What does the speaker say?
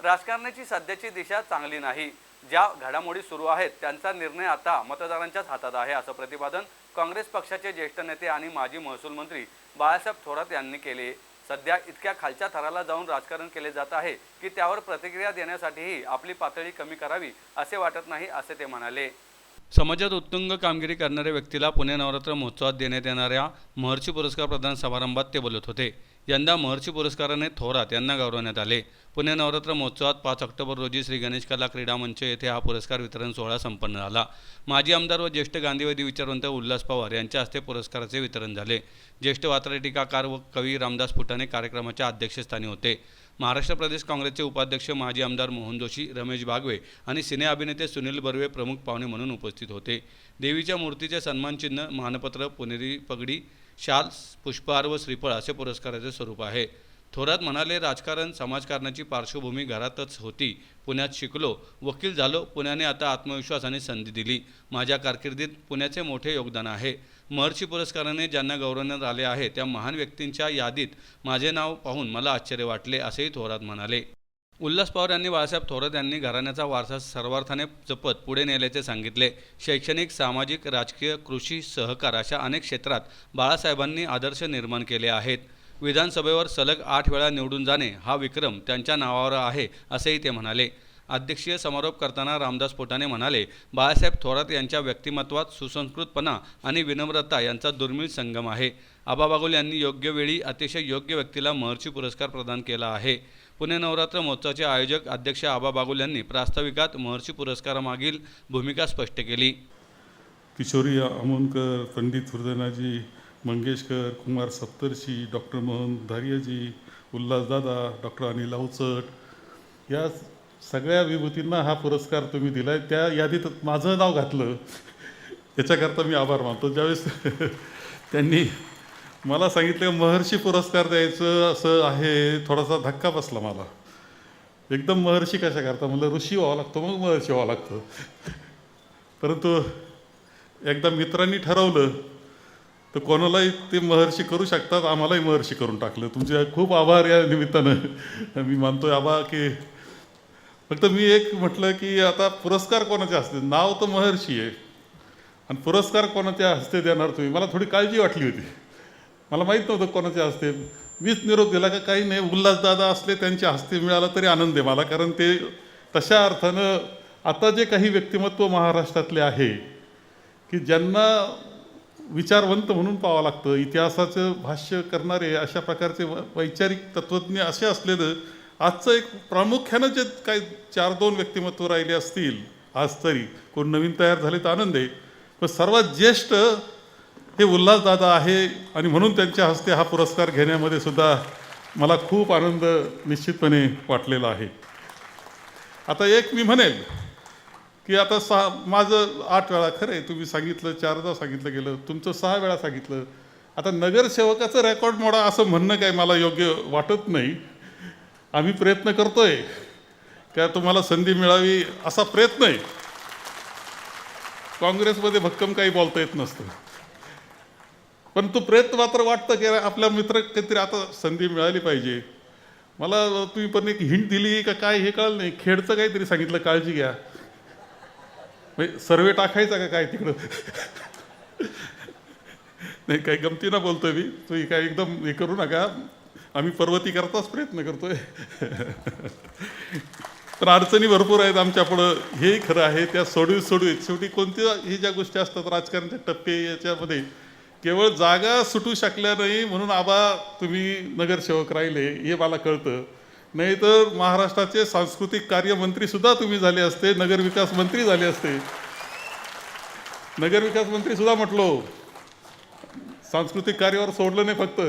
राजकारणाची सध्याची दिशा चांगली नाही. ज्या घडामोडी सुरू आहेत त्यांचा निर्णय आता मतदारांच्याच हातात आहे असं प्रतिपादन काँग्रेस पक्षाचे ज्येष्ठ नेते आणि माजी महसूल मंत्री बाळासाहेब थोरात यांनी केले. सध्या इतक्या खालच्या थराला जाऊन राजकारण केले जात आहे की त्यावर प्रतिक्रिया देण्यासाठीही आपली पातळी कमी करावी असे वाटत नाही असे ते म्हणाले. समाजात उत्तुंग कामगिरी करणाऱ्या व्यक्तीला पुणे नवरात्र महोत्सवात देण्यात येणाऱ्या महर्षी पुरस्कार प्रदान समारंभात ते बोलत होते. यंदा महर्षी पुरस्काराने थोरात यांना गौरवण्यात आले. पुणे नवरात्र महोत्सवात पाच ऑक्टोबर रोजी श्री गणेश कला क्रीडा मंच येथे हा पुरस्कार वितरण सोहळा संपन्न झाला. माजी आमदार व ज्येष्ठ गांधीवादी विचारवंत उल्हास पवार यांच्या हस्ते पुरस्काराचे वितरण झाले. ज्येष्ठ वात्रट टीकाकार व कवी रामदास फुटाणे कार्यक्रमाच्या अध्यक्षस्थानी होते. महाराष्ट्र प्रदेश काँग्रेसचे उपाध्यक्ष माजी आमदार मोहन जोशी रमेश बागवे आणि सिने अभिनेते सुनील बर्वे प्रमुख पाहुणे म्हणून उपस्थित होते. देवीच्या मूर्तीचे सन्मानचिन्ह मानपत्र पुणेरी पगडी शाल पुष्पहार व श्रीफळ असे पुरस्काराचे स्वरूप आहे. थोरात म्हणाले राजकारण समाजकारणाची पार्श्वभूमी घरातच होती. पुण्यात शिकलो. वकील झालो. पुण्याने आता आत्मविश्वास आणि संधी दिली. माझ्या कारकिर्दीत पुण्याचे मोठे योगदान आहे. महर्षी पुरस्काराने ज्यांना गौरवण्यात आले आहे त्या महान व्यक्तींच्या यादीत माझे नाव पाहून मला आश्चर्य वाटले असेही थोरात म्हणाले. उल्हास पवार यांनी बाळासाहेब थोरात यांनी घराण्याचा वारसा सर्वार्थाने जपत पुढे नेल्याचे सांगितले. शैक्षणिक सामाजिक राजकीय कृषी सहकार अशा अनेक क्षेत्रात बाळासाहेबांनी आदर्श निर्माण केले आहेत. विधानसभेवर सलग आठ वेळा निवडून जाणे हा विक्रम त्यांच्या नावावर आहे असेही ते म्हणाले. अध्यक्षीय समारोप करताना रामदास पोटाने म्हणाले बाळासाहेब थोरात यांच्या व्यक्तिमत्वात सुसंस्कृतपणा आणि विनम्रता यांचा दुर्मिळ संगम आहे. आबा बागुल यांनी योग्य वेळी अतिशय योग्य व्यक्तीला महर्षी पुरस्कार प्रदान केला आहे. पुणे नवरात्र महोत्सवाचे आयोजक अध्यक्ष आबा बागुल यांनी प्रास्ताविकात महर्षी पुरस्कारामागील भूमिका स्पष्ट केली. किशोरी अमोनकर पंडित हृदयनाजी मंगेशकर कुमार सप्तर्षी डॉक्टर मोहन धारियाजी उल्हासदादा डॉक्टर अनिल अवचट या सगळ्या विभूतींना हा पुरस्कार तुम्ही दिला आहे त्या यादीत माझं नाव घातलं. याच्याकरता मी आभार मानतो. ज्यावेळेस त्यांनी मला सांगितलं महर्षी पुरस्कार द्यायचं असं आहे थोडासा धक्का बसला मला. एकदम महर्षी कशा करता म्हणलं ऋषी व्हावं लागतो. मग महर्षी व्हावं लागतं. परंतु एकदा मित्रांनी ठरवलं तर कोणालाही ते महर्षी करू शकतात. आम्हालाही महर्षी करून टाकलं. तुमचे खूप आभार या निमित्तानं. मी मानतोय आबा की फक्त मी एक म्हटलं की आता पुरस्कार कोणाचे असते नाव तर महर्षी आहे. आणि पुरस्कार कोणाच्या हस्ते देणार तुम्ही? मला थोडी काळजी वाटली होती. मला माहीत नव्हतं कोणाच्या हस्ते. मीच निरोप दिला का काही नाही. उल्हासदादा असले त्यांच्या हस्ते मिळाला तरी आनंद आहे मला कारण ते तशा अर्थानं आता जे काही व्यक्तिमत्व महाराष्ट्रातले आहे की ज्यांना विचारवंत म्हणून पाहावं लागतं इतिहासाचं भाष्य करणारे अशा प्रकारचे व- वैचारिक तत्त्वज्ञ असे असलेलं आजचं एक प्रामुख्यानं जे काही चार दोन व्यक्तिमत्व राहिले असतील आज तरी कोण नवीन तयार झाले तर आनंद आहे. पण सर्वात ज्येष्ठ हे उल्हासदादा आहे आणि म्हणून त्यांच्या हस्ते हा पुरस्कार घेण्यामध्ये सुद्धा मला खूप आनंद निश्चितपणे वाटलेला आहे. आता एक मी म्हणेल की आता सहा माझं आठ वेळा खरं आहे तुम्ही सांगितलं चारदा सांगितलं गेलं तुमचं सहा वेळा सांगितलं. आता नगरसेवकाचं रेकॉर्ड मोडा असं म्हणणं काय मला योग्य वाटत नाही. आम्ही प्रयत्न करतोय. का तुम्हाला संधी मिळावी असा प्रयत्न आहे. काँग्रेसमध्ये भक्कम काही बोलता येत नसतं. पण तो प्रयत्न मात्र वाटतं की आपल्या मित्र काहीतरी आता संधी मिळाली पाहिजे. मला तुम्ही पण एक हिंट दिली का काय हे कळलं नाही. खेडचं काहीतरी सांगितलं काळजी घ्या. म्हणजे सर्वे टाकायचा का काय तिकडं? नाही काही गमतीनं बोलतोय मी. तुम्ही काय एकदम हे करू नका. आम्ही पर्वती करताच प्रयत्न करतोय. तर अडचणी भरपूर आहेत आमच्या पुढं. हेही खरं आहे त्या सोडवी सोडवीत शेवटी कोणत्या हे ज्या गोष्टी असतात राजकारणाचे टप्पे याच्यामध्ये केवळ जागा सुटू शकल्या नाही म्हणून आबा तुम्ही नगरसेवक राहिले हे मला कळतं. नाही तर महाराष्ट्राचे सांस्कृतिक कार्यमंत्री सुद्धा तुम्ही झाले असते नगरविकास मंत्री झाले असते. नगरविकास मंत्री सुद्धा म्हटलो. सांस्कृतिक कार्यावर सोडलं नाही फक्त.